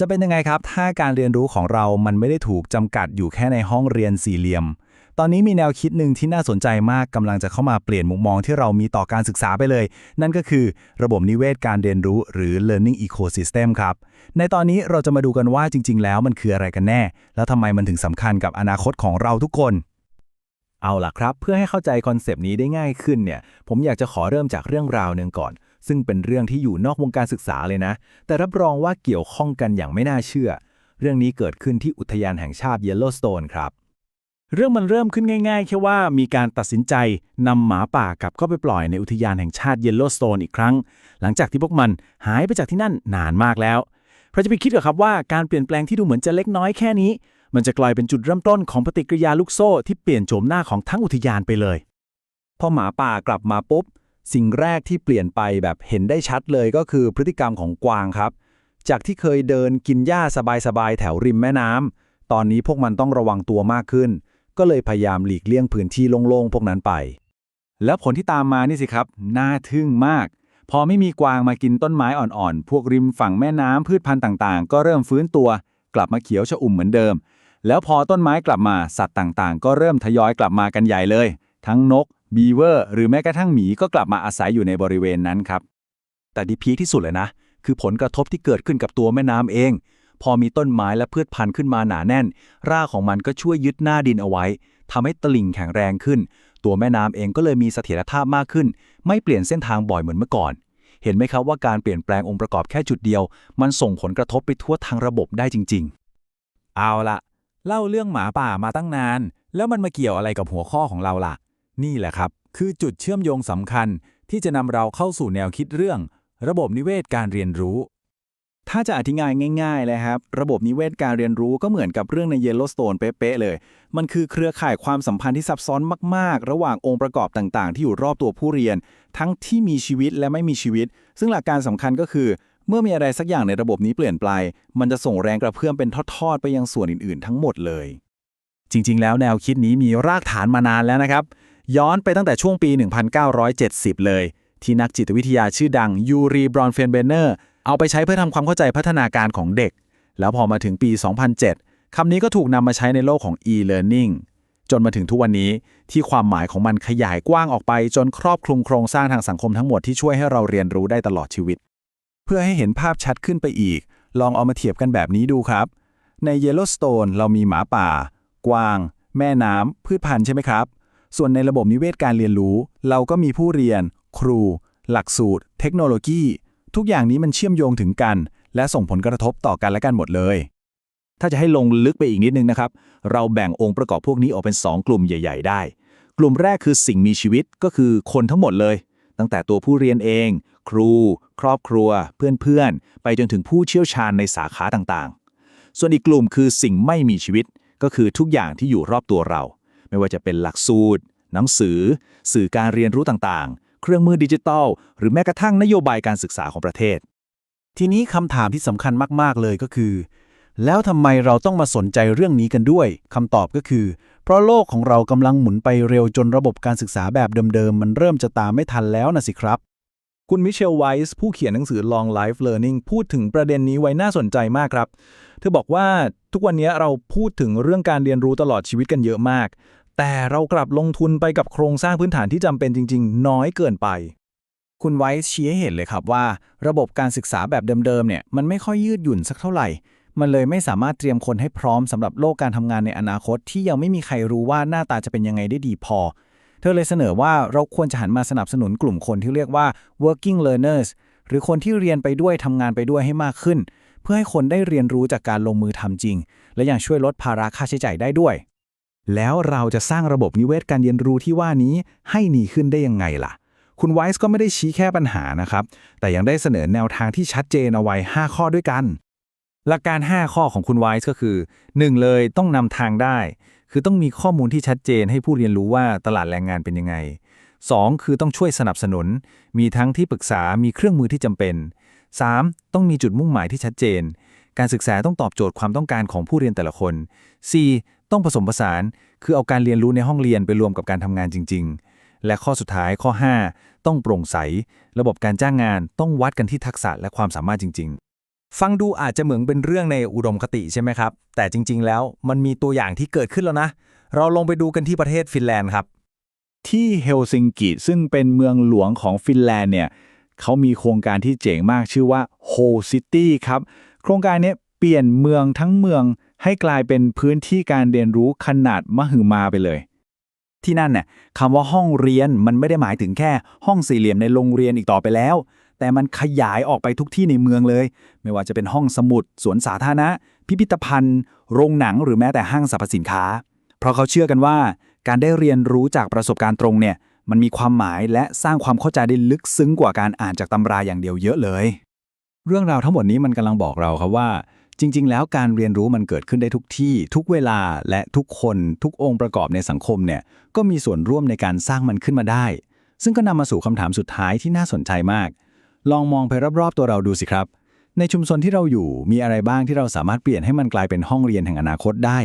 จะเป็นยังไงครับ ถ้าการเรียนรู้ของเรามันไม่ได้ถูกจำกัดอยู่แค่ในห้องเรียนสี่เหลี่ยม ตอนนี้มีแนวคิดหนึ่งที่น่าสนใจมากกำลังจะเข้ามาเปลี่ยนมุมมองที่เรามีต่อการศึกษาไปเลย นั่นก็คือระบบนิเวศการเรียนรู้หรือ learning ecosystem ครับ ในตอนนี้เราจะมาดูกันว่าจริง ๆ แล้วมันคืออะไรกันแน่ แล้วทำไมมันถึงสำคัญกับอนาคตของเราทุกคน เอาล่ะครับ เพื่อให้เข้าใจคอนเซปต์นี้ได้ง่ายขึ้นเนี่ย ผมอยากจะขอเริ่มจากเรื่องราวหนึ่งก่อน ซึ่งเป็นเรื่องที่อยู่นอกวงการศึกษาเลยนะ แต่รับรองว่าเกี่ยวข้องกันอย่างไม่น่าเชื่อ เรื่องนี้เกิดขึ้นที่อุทยานแห่งชาติเยลโลสโตนครับ เรื่องมันเริ่มขึ้นง่ายๆ แค่ว่ามีการตัดสินใจนำหมาป่ากลับเข้าไปปล่อยในอุทยานแห่งชาติเยลโลสโตนอีกครั้ง หลังจากที่พวกมันหายไปจากที่นั่นนานมากแล้วเราจะไปคิดเหรอครับว่าการเปลี่ยนแปลงที่ดูเหมือนจะเล็กน้อยแค่นี้ มันจะกลายเป็นจุดเริ่มต้นของปฏิกิริยาลูกโซ่ที่เปลี่ยนโฉมหน้าของทั้งอุทยานไปเลย พอหมาป่ากลับมาปุ๊บ สิ่งแรกที่เปลี่ยนไปแบบเห็นได้ชัดเลยก็คือพฤติกรรมของกวางครับ จากที่เคยเดินกินหญ้าสบายๆแถวริมแม่น้ำตอนนี้พวกมันต้องระวังตัวมากขึ้น ก็เลยพยายามหลีกเลี่ยงพื้นที่โล่งๆพวกนั้นไป แล้วผลที่ตามมานี่สิครับน่าทึ่งมากพอไม่มีกวางมากินต้นไม้อ่อนๆ พวกริมฝั่งแม่น้ำพืชพันธุ์ต่างๆ ก็เริ่มฟื้นตัว กลับมาเขียวชอุ่มเหมือนเดิม แล้วพอต้นไม้กลับมาสัตว์ต่างๆ ก็เริ่มทยอยกลับมากันใหญ่เลย ทั้งนก บีเวอร์ หรือแม้กระทั่งหมีก็กลับมาอาศัยอยู่ในบริเวณนั้นครับ แต่ที่พีที่สุดเลยนะ คือผลกระทบที่เกิดขึ้นกับตัวแม่น้ำเอง พอมีต้นไม้และพืชพันธุ์ขึ้นมาหนาแน่น รากของมันก็ช่วยยึดหน้าดินเอาไว้ทำให้ตลิ่งแข็งแรงขึ้น ตัวแม่น้ำเองก็เลยมีเสถียรภาพมากขึ้น ไม่เปลี่ยนเส้นทางบ่อยเหมือนเมื่อก่อน เห็นไหมครับว่าการเปลี่ยนแปลงองค์ประกอบแค่จุดเดียว มันส่งผลกระทบไปทั่วทางระบบได้จริง ๆ เอาละ เล่าเรื่องหมาป่ามาตั้งนาน แล้วมันมาเกี่ยวอะไรกับหัวข้อของเราล่ะ นี่แหละครับ คือจุดเชื่อมโยงสำคัญที่จะนำเราเข้าสู่แนวคิดเรื่อง ระบบนิเวศการเรียนรู้ ถ้าจะอธิบายง่ายๆเลยครับ ระบบนิเวศการเรียนรู้ก็เหมือนกับเรื่องในเยลโลสโตนเป๊ะๆเลย มันคือเครือข่ายความสัมพันธ์ที่ซับซ้อนมากๆ ระหว่างองค์ประกอบต่างๆ ที่อยู่รอบตัวผู้เรียน ทั้งที่มีชีวิตและไม่มีชีวิต ซึ่งหลักการสำคัญก็คือ เมื่อมีอะไรสักอย่างในระบบนี้เปลี่ยนไป มันจะส่งแรงกระเพื่อมเป็นทอดๆ ไปยังส่วนอื่นๆ ทั้งหมดเลย จริง ๆ แล้วแนวคิดนี้มีรากฐานมานานแล้วนะครับ ย้อนไปตั้งแต่ช่วงปี 1970 เลย ที่นักจิตวิทยาชื่อดังยูรีบรอนเฟนเบเนอร์เอาไปใช้เพื่อทำความเข้าใจพัฒนาการของเด็ก แล้วพอมาถึงปี 2007 คำนี้ก็ถูกนำมาใช้ในโลกของ e-learning จนมาถึงทุกวันนี้ที่ความหมายของมันขยายกว้างออกไป จนครอบคลุมโครงสร้างทางสังคมทั้งหมดที่ช่วยให้เราเรียนรู้ได้ตลอดชีวิต เพื่อให้เห็นภาพชัดขึ้นไปอีก ลองเอามาเทียบกันแบบนี้ดูครับ ใน Yellowstone เรามีหมาป่า กวาง แม่น้ำพืชพันธุ์ใช่ไหมครับ ส่วนในระบบนิเวศการเรียนรู้ เราก็มีผู้เรียน ครู หลักสูตร เทคโนโลยี ทุกอย่างนี้มันเชื่อมโยงถึงกัน และส่งผลกระทบต่อกันและกันหมดเลย ถ้าจะให้ลงลึกไปอีกนิดนึงนะครับ เราแบ่งองค์ประกอบพวกนี้ออกเป็น 2 กลุ่มใหญ่ ๆ ได้ กลุ่มแรกคือสิ่งมีชีวิตก็คือคนทั้งหมดเลย ตั้งแต่ตัวผู้เรียนเอง ครู ครอบครัว เพื่อนๆ ไปจนถึงผู้เชี่ยวชาญในสาขาต่างๆ ส่วนอีกกลุ่มคือสิ่งไม่มีชีวิต ก็คือทุกอย่างที่อยู่รอบตัวเรา ไม่ว่าจะเป็นหลักสูตร หนังสือ สื่อการเรียนรู้ต่างๆ เครื่องมือดิจิทัล หรือแม้กระทั่งนโยบายการศึกษาของประเทศ ทีนี้คำถามที่สำคัญมากๆเลยก็คือ แล้วทำไมเราต้องมาสนใจเรื่องนี้กันด้วยคำตอบก็คือ เพราะโลกของเรากำลังหมุนไปเร็วจนระบบการศึกษาแบบเดิมๆ มันเริ่มจะตามไม่ทันแล้วนะสิครับ คุณมิเชลไวส์ผู้เขียนหนังสือ Long Life Learning พูดถึงประเด็นนี้ไว้น่าสนใจมากครับ เธอบอกว่าทุกวันนี้เราพูดถึงเรื่องการเรียนรู้ตลอดชีวิตกันเยอะมาก แต่เรากลับลงทุนไปกับโครงสร้างพื้นฐานที่จำเป็นจริง ๆ น้อยเกินไปคุณไวส์ชี้ให้เห็นเลยครับว่า ระบบการศึกษาแบบเดิมๆเนี่ยมันไม่ค่อยยืดหยุ่นสักเท่าไหร่ มันเลยไม่สามารถเตรียมคนให้พร้อมสำหรับโลกการทำงานในอนาคต ที่ยังไม่มีใครรู้ว่าหน้าตาจะเป็นยังไงได้ดีพอ เธอเลยเสนอว่าเราควรจะหันมาสนับสนุนกลุ่มคนที่เรียกว่า working learners หรือคนที่เรียนไปด้วยทำงานไปด้วยให้มากขึ้น เพื่อให้คนได้เรียนรู้จากการลงมือทำจริง และยังช่วยลดภาระค่าใช้จ่ายได้ด้วย แล้วเราจะสร้างระบบนิเวศการเรียนรู้ที่ว่านี้ให้ดีขึ้นได้ยังไงล่ะ คุณไวส์ก็ไม่ได้ชี้แค่ปัญหานะครับ แต่ยังได้เสนอแนวทางที่ชัดเจนเอาไว้ 5 ข้อด้วยกัน หลักการ 5 ข้อของคุณไวส์ก็คือ 1 เลยต้องนำทางได้ คือต้องมีข้อมูลที่ชัดเจนให้ผู้เรียนรู้ว่าตลาดแรงงานเป็นยังไง 2 คือต้องช่วยสนับสนุน มีทั้งที่ปรึกษา มีเครื่องมือที่จำเป็น 3. ต้องมีจุดมุ่งหมายที่ชัดเจน การศึกษาต้องตอบโจทย์ความต้องการของผู้เรียนแต่ละคน 4. ต้องผสมผสาน คือเอาการเรียนรู้ในห้องเรียนไปรวมกับการทำงานจริง ๆ และข้อสุดท้ายข้อ 5 ต้องโปร่งใส ระบบการจ้างงานต้องวัดกันที่ทักษะและความสามารถจริง ฟังดูอาจจะเหมือนเป็นเรื่องในอุดมคติใช่ไหมครับ แต่จริง ๆ แล้วมันมีตัวอย่างที่เกิดขึ้นแล้วนะ เราลองไปดูกันที่ประเทศฟินแลนด์ครับ ที่เฮลซิงกิซึ่งเป็นเมืองหลวงของฟินแลนด์เนี่ยเขามีโครงการที่เจ๋งมากชื่อว่า Whole City ครับ โครงการเนี้ยเปลี่ยนเมืองทั้งเมืองให้กลายเป็นพื้นที่การเรียนรู้ขนาดมหึมาไปเลย ที่นั่นเนี่ยคำว่าห้องเรียนมันไม่ได้หมายถึงแค่ห้องสี่เหลี่ยมในโรงเรียนอีกต่อไปแล้ว แต่มันขยายออกไปทุกที่ในเมืองเลย ไม่ว่าจะเป็นห้องสมุด สวนสาธารณะ พิพิธภัณฑ์ โรงหนังหรือแม้แต่ห้างสรรพสินค้า เพราะเขาเชื่อกันว่า การได้เรียนรู้จากประสบการณ์ตรงเนี่ยมันมีความหมายและสร้างความเข้าใจได้ลึกซึ้งกว่าการอ่านจากตำราอย่างเดียวเยอะเลย เรื่องราวทั้งหมดนี้มันกำลังบอกเราครับว่า จริง ๆ แล้วการเรียนรู้มันเกิดขึ้นได้ทุกที่ ทุกเวลาและทุกคนทุกองค์ประกอบในสังคมเนี่ยก็มีส่วนร่วมในการสร้างมันขึ้นมาได้ ซึ่งก็นำมาสู่คำถามสุดท้ายที่น่าสนใจมาก ลองมองไปรอบๆตัวเราดูสิครับ ในชุมชนที่เราอยู่มีอะไรบ้างที่เราสามารถเปลี่ยนให้มันกลายเป็นห้องเรียนแห่งอนาคตได้